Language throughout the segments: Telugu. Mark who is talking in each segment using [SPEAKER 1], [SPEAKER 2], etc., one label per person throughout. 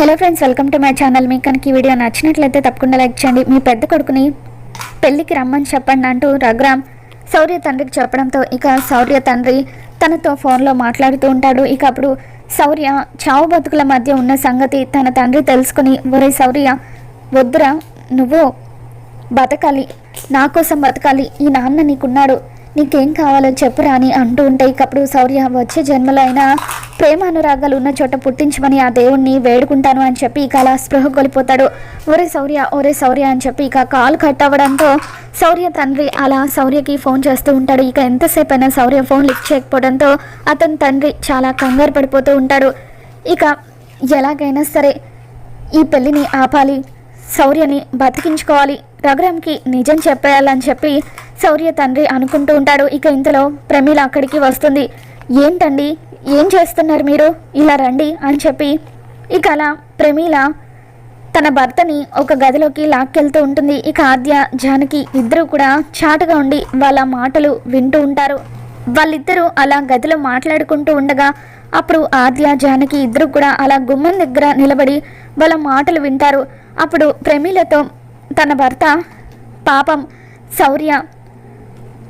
[SPEAKER 1] Hello friends welcome to my channel మీకు కనుక ఈ వీడియో నచ్చినట్లయితే తప్పకుండా లైక్ చేయండి. మీ పెద్ద కొడుకుని పెళ్ళికి రమ్మని చెప్పండి అంటూ రఘురామ్ శౌర్య తండ్రికి చెప్పడంతో ఇక శౌర్య తండ్రి తనతో ఫోన్లో మాట్లాడుతూ ఉంటాడు. ఇక అప్పుడు శౌర్య చావు బతుకుల మధ్య ఉన్న సంగతి తన తండ్రి తెలుసుకుని ఒరే శౌర్య వద్దురా నువ్వు బతకాలి. నా కోసం బతకాలి. ఈ నాన్న నీకున్నాడు. నీకేం కావాలో చెప్పురా అని అంటూ ఉంటే ఇకప్పుడు శౌర్య వచ్చే జన్మలో అయినా ప్రేమ అనురాగాలు ఉన్న చోట పుట్టించమని ఆ దేవుణ్ణి వేడుకుంటాను అని చెప్పి ఇక అలా స్పృహ కోల్పోతాడు. ఒరే శౌర్య ఒరే శౌర్య అని చెప్పి ఇక కాల్ కట్ అవ్వడంతో శౌర్య తండ్రి అలా శౌర్యకి ఫోన్ చేస్తూ ఉంటాడు. ఇక ఎంతసేపు అయినా శౌర్య ఫోన్ లిఫ్ట్ చేయకపోవడంతో అతని తండ్రి చాలా కంగారు పడిపోతూ ఉంటాడు. ఇక ఎలాగైనా సరే ఈ పెళ్ళిని ఆపాలి శౌర్యని బతికించుకోవాలి రఘురామ్కి నిజం చెప్పేయాలని చెప్పి శౌర్య తండ్రి అనుకుంటూ ఉంటాడు. ఇక ఇంతలో ప్రమీల అక్కడికి వస్తుంది. ఏంటండి? ఏం చేస్తున్నారు మీరు? ఇలా రండి అని చెప్పి ఇక అలా ప్రమీల తన భర్తని ఒక గదిలోకి లాక్కెళ్తూ ఉంటుంది. ఇక ఆద్య జానకి ఇద్దరు కూడా చాటుగా ఉండి వాళ్ళ మాటలు వింటూ ఉంటారు. వాళ్ళిద్దరూ అలా గదిలో మాట్లాడుకుంటూ ఉండగా అప్పుడు ఆద్య జానకి ఇద్దరు కూడా అలా గుమ్మం దగ్గర నిలబడి వాళ్ళ మాటలు వింటారు. అప్పుడు ప్రమీలతో తన భర్త పాపం శౌర్య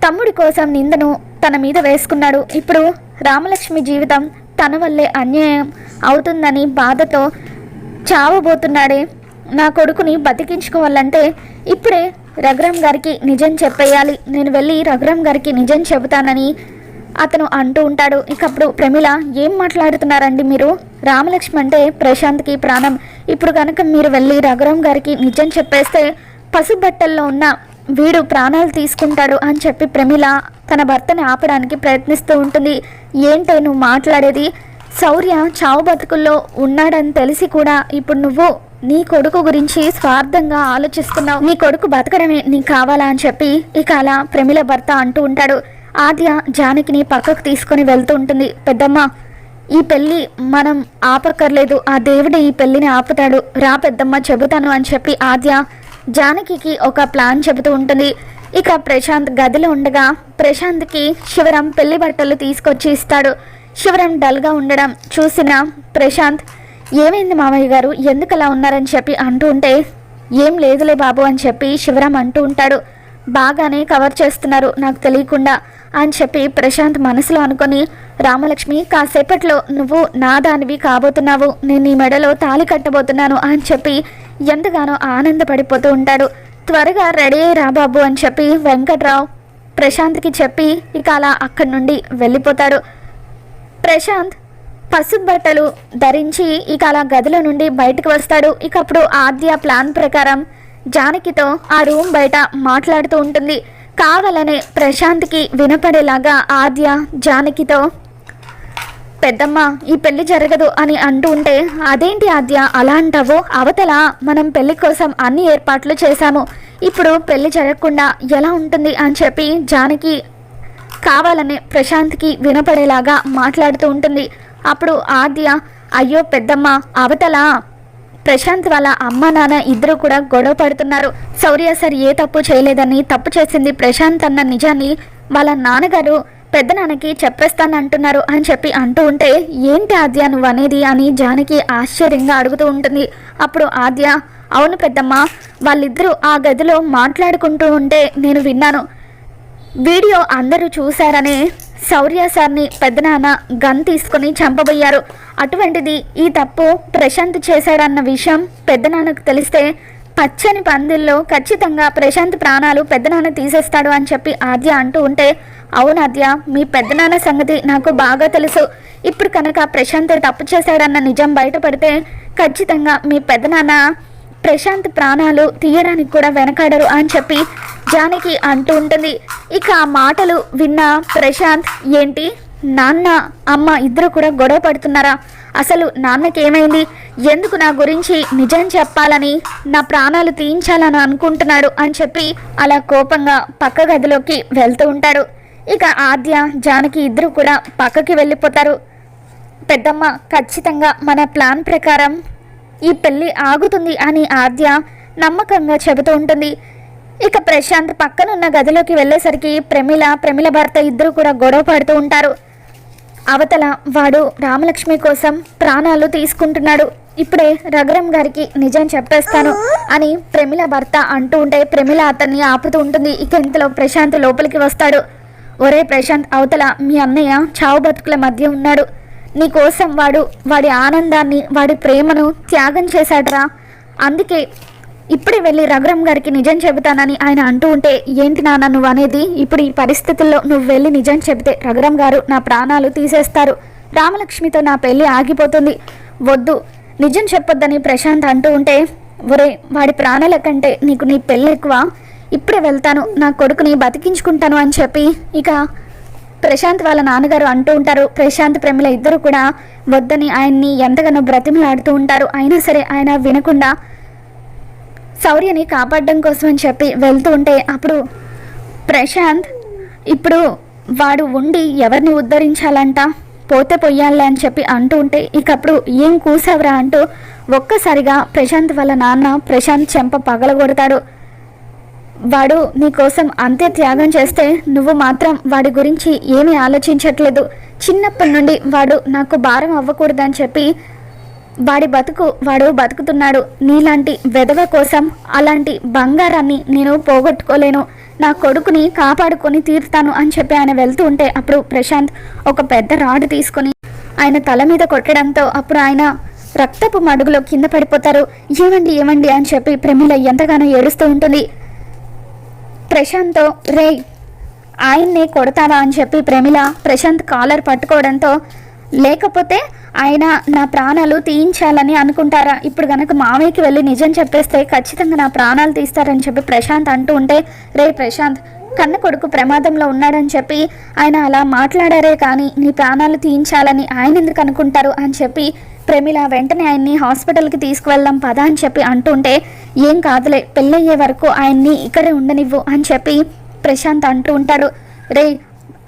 [SPEAKER 1] తమ్ముడి కోసం నిందను తన మీద వేసుకున్నాడు. ఇప్పుడు రామలక్ష్మి జీవితం తన వల్లే అన్యాయం అవుతుందని బాధతో చావబోతున్నాడే. నా కొడుకుని బతికించుకోవాలంటే ఇప్పుడే రఘురామ్ గారికి నిజం చెప్పేయాలి. నేను వెళ్ళి రఘురామ్ గారికి నిజం చెబుతానని అతను అంటూ ఉంటాడు. ఇకప్పుడు ప్రమిళ ఏం మాట్లాడుతున్నారండి మీరు? రామలక్ష్మి అంటే ప్రశాంత్కి ప్రాణం. ఇప్పుడు కనుక మీరు వెళ్ళి రఘురామ్ గారికి నిజం చెప్పేస్తే పసుబట్టల్లో ఉన్న వీడు ప్రాణాలు తీసుకుంటాడు అని చెప్పి ప్రమిళ తన భర్తని ఆపడానికి ప్రయత్నిస్తూ ఉంటుంది. ఏంటే నువ్వు మాట్లాడేది? శౌర్య చావు బతుకుల్లో ఉన్నాడని తెలిసి కూడా ఇప్పుడు నువ్వు నీ కొడుకు గురించి స్వార్థంగా ఆలోచిస్తున్నావు. నీ కొడుకు బతకడమే నీకు కావాలా అని చెప్పి ఇక అలా ప్రమిళ భర్త అంటూ ఉంటాడు. ఆద్య జానకిని పక్కకు తీసుకొని వెళ్తూ ఉంటుంది. పెద్దమ్మ ఈ పెళ్ళి మనం ఆపక్కర్లేదు. ఆ దేవుడు ఈ పెళ్ళిని ఆపుతాడు. రా పెద్దమ్మ చెబుతాను అని చెప్పి ఆద్య జానకికి ఒక ప్లాన్ చెబుతూ ఉంటుంది. ఇక ప్రశాంత్ గదిలో ఉండగా ప్రశాంత్కి శివరాం పెళ్ళి బట్టలు తీసుకొచ్చి ఇస్తాడు. శివరం డల్గా ఉండడం చూసిన ప్రశాంత్ ఏమైంది మామయ్య గారు? ఎందుకు అలా ఉన్నారని చెప్పి అంటూ ఉంటే ఏం లేదులే బాబు అని చెప్పి శివరాం అంటూ ఉంటాడు. బాగానే కవర్ చేస్తున్నారు నాకు తెలియకుండా. అని చెప్పి ప్రశాంత్ మనసులో అనుకొని రామలక్ష్మి కాసేపట్లో నువ్వు నా దానివి కాబోతున్నావు. నేను నీ మెడలో తాళి కట్టబోతున్నాను అని చెప్పి ఎంతగానో ఆనందపడిపోతూ ఉంటాడు. త్వరగా రెడీ అయ్యి రా బాబు అని చెప్పి వెంకట్రావు ప్రశాంత్కి చెప్పి ఇక అలా అక్కడి నుండి వెళ్ళిపోతాడు ప్రశాంత్ పసుపు బట్టలు ధరించి ఇక అలా గదుల నుండి బయటకు వస్తాడు. ఇక అప్పుడు ఆద్య ప్లాన్ ప్రకారం జానకితో ఆ రూమ్ బయట మాట్లాడుతూ ఉంటుంది. కావాలనే ప్రశాంత్కి వినపడేలాగా ఆద్య జానకితో పెద్దమ్మ ఈ పెళ్ళి జరగదు అని అంటూ ఉంటే అదేంటి ఆద్య అలా అంటావు? అవతల మనం పెళ్ళి కోసం అన్ని ఏర్పాట్లు చేశాము. ఇప్పుడు పెళ్ళి జరగకుండా ఎలా ఉంటుంది? అని చెప్పి జానకి కావాలనే ప్రశాంత్కి వినపడేలాగా మాట్లాడుతూ ఉంటుంది. అప్పుడు ఆద్య అయ్యో పెద్దమ్మ అవతల ప్రశాంత్ వాళ్ళ అమ్మ నాన్న ఇద్దరు కూడా గొడవ పడుతున్నారు. శౌర్య సార్ ఏ తప్పు చేయలేదని తప్పు చేసింది ప్రశాంత్ అన్న నిజాన్ని వాళ్ళ నాన్నగారు పెద్ద నాన్నకి చెప్పేస్తానంటున్నారు అని చెప్పి అంటూ ఉంటే ఏంటి ఆద్య నువ్వు అనేది? అని జానకి ఆశ్చర్యంగా అడుగుతూ ఉంటుంది. అప్పుడు ఆద్య అవును పెద్దమ్మ వాళ్ళిద్దరూ ఆ గదిలో మాట్లాడుకుంటూ ఉంటే నేను విన్నాను. వీడియో అందరూ చూశారనే శౌర్య సార్ని పెద్దనాన్న గన్ తీసుకొని చంపబోయారు. అటువంటిది ఈ తప్పు ప్రశాంత్ చేశాడన్న విషయం పెద్దనాన్నకు తెలిస్తే పచ్చని పందిల్లో ఖచ్చితంగా ప్రశాంత్ ప్రాణాలు పెద్దనాన్న తీసేస్తాడు అని చెప్పి ఆద్య అంటూ ఉంటే అవును ఆద్య మీ పెద్దనాన్న సంగతి నాకు బాగా తెలుసు. ఇప్పుడు కనుక ప్రశాంత్ తప్పు చేశాడన్న నిజం బయటపడితే ఖచ్చితంగా మీ పెద్దనాన్న ప్రశాంత్ ప్రాణాలు తీయడానికి కూడా వెనకాడరు అని చెప్పి జానకి అంటూ ఉంటుంది. ఇక ఆ మాటలు విన్న ప్రశాంత్ ఏంటి? నాన్న అమ్మ ఇద్దరు కూడా గొడవ పడుతున్నారా? అసలు నాన్నకి ఏమైంది ఎందుకు నా గురించి నిజం చెప్పాలని నా ప్రాణాలు తీయించాలని అనుకుంటున్నాడు అని చెప్పి అలా కోపంగా పక్క గదిలోకి వెళ్తూ ఉంటాడు. ఇక ఆద్య జానకి ఇద్దరు కూడా పక్కకి వెళ్ళిపోతారు. పెద్దమ్మ ఖచ్చితంగా మన ప్లాన్ ప్రకారం ఈ పెళ్ళి ఆగుతుంది అని ఆద్య నమ్మకంగా చెబుతూ ఉంటుంది. ఇక ప్రశాంత్ పక్కనున్న గదిలోకి వెళ్ళేసరికి ప్రమిళ ప్రమిళ భర్త ఇద్దరు కూడా గొడవ పడుతూ ఉంటారు. అవతల వాడు రామలక్ష్మి కోసం ప్రాణాలు తీసుకుంటున్నాడు. ఇప్పుడే రఘురం గారికి నిజం చెప్పేస్తాను అని ప్రమిళ భర్త అంటూ ఉంటే ప్రమిళ అతన్ని ఆపుతూ ఉంటుంది. ఇక ఇంతలో ప్రశాంత్ లోపలికి వస్తాడు. ఒరే ప్రశాంత్ అవతల మీ అన్నయ్య చావు బతుకుల మధ్య ఉన్నాడు. నీ కోసం వాడు వాడి ఆనందాన్ని వాడి ప్రేమను త్యాగం చేశాడురా. అందుకే ఇప్పుడే వెళ్ళి రఘురం గారికి నిజం చెబుతానని ఆయన అంటూ ఉంటే ఏంటి నాన్న నువ్వు అనేది? ఇప్పుడు ఈ పరిస్థితుల్లో నువ్వు వెళ్ళి నిజం చెబితే రఘురం గారు నా ప్రాణాలు తీసేస్తారు. రామలక్ష్మితో నా పెళ్ళి ఆగిపోతుంది. వద్దు. నిజం చెప్పొద్దని ప్రశాంత్ అంటూ ఉంటే ఒరే వాడి ప్రాణాల కంటే నీకు నీ పెళ్ళి ఎక్కువ. ఇప్పుడే వెళ్తాను. నా కొడుకుని బతికించుకుంటాను అని చెప్పి ఇక ప్రశాంత్ వాళ్ళ నాన్నగారు అంటూ ఉంటారు. ప్రశాంత్ ప్రేమిల ఇద్దరు కూడా వద్దని ఆయన్ని ఎంతగానో బ్రతిమలాడుతూ ఉంటారు. అయినా సరే ఆయన వినకుండా శౌర్యని కాపాడడం కోసం అని చెప్పి వెళ్తూ ఉంటే అప్పుడు ప్రశాంత్ ఇప్పుడు వాడు ఉండి ఎవరిని ఉద్ధరించాలంట? పోతే పొయ్యాలే అని చెప్పి అంటూ ఉంటే ఇకప్పుడు ఏం కూసావురా అంటూ ఒక్కసారిగా ప్రశాంత్ వాళ్ళ నాన్న ప్రశాంత్ చెంప పగలగొడతాడు. వాడు నీకోసం అంతే త్యాగం చేస్తే నువ్వు మాత్రం వాడి గురించి ఏమీ ఆలోచించట్లేదు. చిన్నప్పటి నుండి వాడు నాకు భారం అవ్వకూడదని చెప్పి వాడి బతుకు వాడు బతుకుతున్నాడు. నీలాంటి వెధవ కోసం అలాంటి బంగారాన్ని నేను పోగొట్టుకోలేను. నా కొడుకుని కాపాడుకొని తీరుతాను అని చెప్పి ఆయన వెళ్తూ ఉంటే అప్పుడు ప్రశాంత్ ఒక పెద్ద రాడ్ తీసుకొని ఆయన తల మీద కొట్టడంతో అప్పుడు ఆయన రక్తపు మడుగులో కింద పడిపోతారు. ఏమండి ఏమండి అని చెప్పి ప్రమిళ ఎంతగానో ఏడుస్తూ ఉంటుంది. ప్రశాంత్తో రే ఆయన్నే కొడతావా? అని చెప్పి ప్రమిల ప్రశాంత్ కాలర్ పట్టుకోవడంతో లేకపోతే ఆయన నా ప్రాణాలు తీయించాలని అనుకుంటారా? ఇప్పుడు కనుక మామయ్యకి వెళ్ళి నిజం చెప్పేస్తే ఖచ్చితంగా నా ప్రాణాలు తీస్తారని చెప్పి ప్రశాంత్ అంటూ ఉంటే రే ప్రశాంత్ కన్న కొడుకు ప్రమాదంలో ఉన్నాడని చెప్పి ఆయన అలా మాట్లాడారే కానీ నీ ప్రాణాలు తీయించాలని ఆయన ఎందుకు అనుకుంటారు అని చెప్పి ప్రమిళ వెంటనే ఆయన్ని హాస్పిటల్కి తీసుకువెళ్దాం పదా అని చెప్పి అంటుంటే ఏం కాదులే పెళ్ళయ్యే వరకు ఆయన్ని ఇక్కడే ఉండనివ్వు అని చెప్పి ప్రశాంత్ అంటూ ఉంటాడు. రే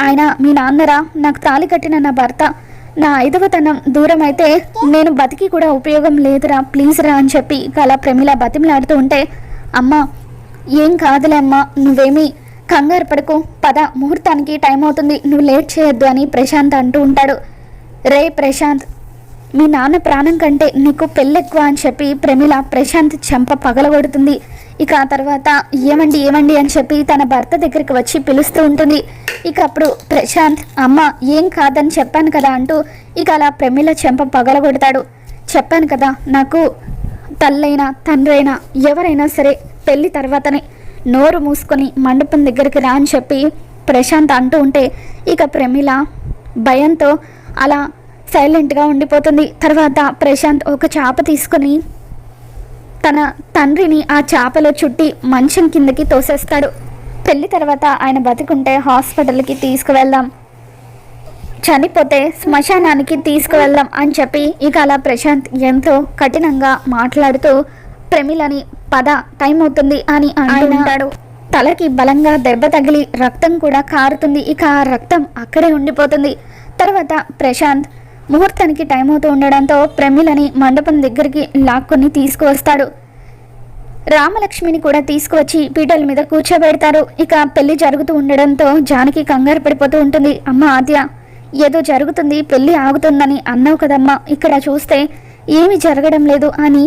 [SPEAKER 1] ఆయన మీ నాన్నరా? నాకు తాళి కట్టిన నా భర్త. నా ఐదవతనం దూరం అయితే నేను బతికి కూడా ఉపయోగం లేదురా ప్లీజ్ రా అని చెప్పి కళ ప్రమిళ బతిమలాడుతూ ఉంటే అమ్మా ఏం కాదులే అమ్మా నువ్వేమీ కంగారు పడకు పద ముహూర్తానికి టైం అవుతుంది నువ్వు లేట్ చేయొద్దు అని ప్రశాంత్ అంటూ ఉంటాడు. రే ప్రశాంత్ మీ నాన్న ప్రాణం కంటే నీకు పెళ్ళెక్కువ అని చెప్పి ప్రమిళ ప్రశాంత్ చెంప పగలగొడుతుంది. ఇక ఆ తర్వాత ఏమండి ఏమండి అని చెప్పి తన భర్త దగ్గరికి వచ్చి పిలుస్తూ ఉంటుంది. ఇక అప్పుడు ప్రశాంత్ అమ్మ ఏం కాదని చెప్పాను కదా అంటూ ఇక అలా ప్రమిళ చెంప పగలగొడతాడు. చెప్పాను కదా నాకు తల్లైనా తండ్రైనా ఎవరైనా సరే పెళ్ళి తర్వాతనే నోరు మూసుకొని మండపం దగ్గరికి రా అని చెప్పి ప్రశాంత్ అంటూ ఉంటే ఇక ప్రమిళ భయంతో అలా సైలెంట్గా ఉండిపోతుంది. తర్వాత ప్రశాంత్ ఒక చాప తీసుకొని తన తండ్రిని ఆ చాపలో చుట్టి మంచం కిందకి తోసేస్తాడు. పెళ్ళి తర్వాత ఆయన బతికుంటే హాస్పిటల్కి తీసుకువెళ్దాం. చనిపోతే శ్మశానానికి తీసుకువెళ్దాం అని చెప్పి ఇక అలా ప్రశాంత్ ఎంతో కఠినంగా మాట్లాడుతూ ప్రమిలని పద టైం అవుతుంది అని అంటాడు తలకి బలంగా దెబ్బ తగిలి రక్తం కూడా కారుతుంది. ఇక ఆ రక్తం అక్కడే ఉండిపోతుంది. తర్వాత ప్రశాంత్ ముహూర్తానికి టైం అవుతూ ఉండడంతో ప్రమిలని మండపం దగ్గరికి లాక్కొని తీసుకువస్తాడు. రామలక్ష్మిని కూడా తీసుకువచ్చి పీటల మీద కూర్చోబెడతారు. ఇక పెళ్ళి జరుగుతూ ఉండడంతో జానకి కంగారు పడిపోతూ ఉంటుంది. అమ్మ ఆద్య ఏదో జరుగుతుంది పెళ్ళి ఆగుతుందని అన్నావు కదమ్మా. ఇక్కడ చూస్తే ఏమి జరగడం లేదు అని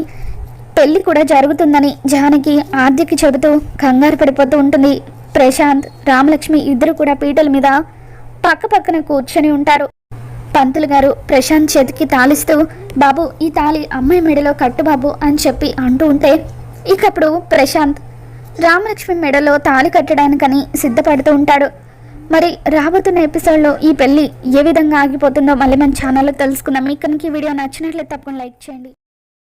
[SPEAKER 1] పెళ్ళి కూడా జరుగుతుందని జానకి ఆద్యకి చెబుతూ కంగారు పడిపోతూ ఉంటుంది. ప్రశాంత్ రామలక్ష్మి ఇద్దరు కూడా పీటల మీద పక్క పక్కన కూర్చొని ఉంటారు. పంతులు గారు ప్రశాంత్ చేతికి తాళిస్తూ బాబు ఈ తాళి అమ్మాయి మెడలో కట్టు బాబు అని చెప్పి అంటూ ఉంటే ఇకప్పుడు ప్రశాంత్ రామలక్ష్మి మెడలో తాళి కట్టడానికని సిద్ధపడుతూ ఉంటాడు. మరి రాబోతున్న ఎపిసోడ్లో ఈ పెళ్ళి ఏ విధంగా ఆగిపోతుందో మళ్ళీ మన ఛానల్లో తెలుసుకుందాం. మీకు కనుక ఈ వీడియో నచ్చినట్లయితే తప్పకుండా లైక్ చేయండి.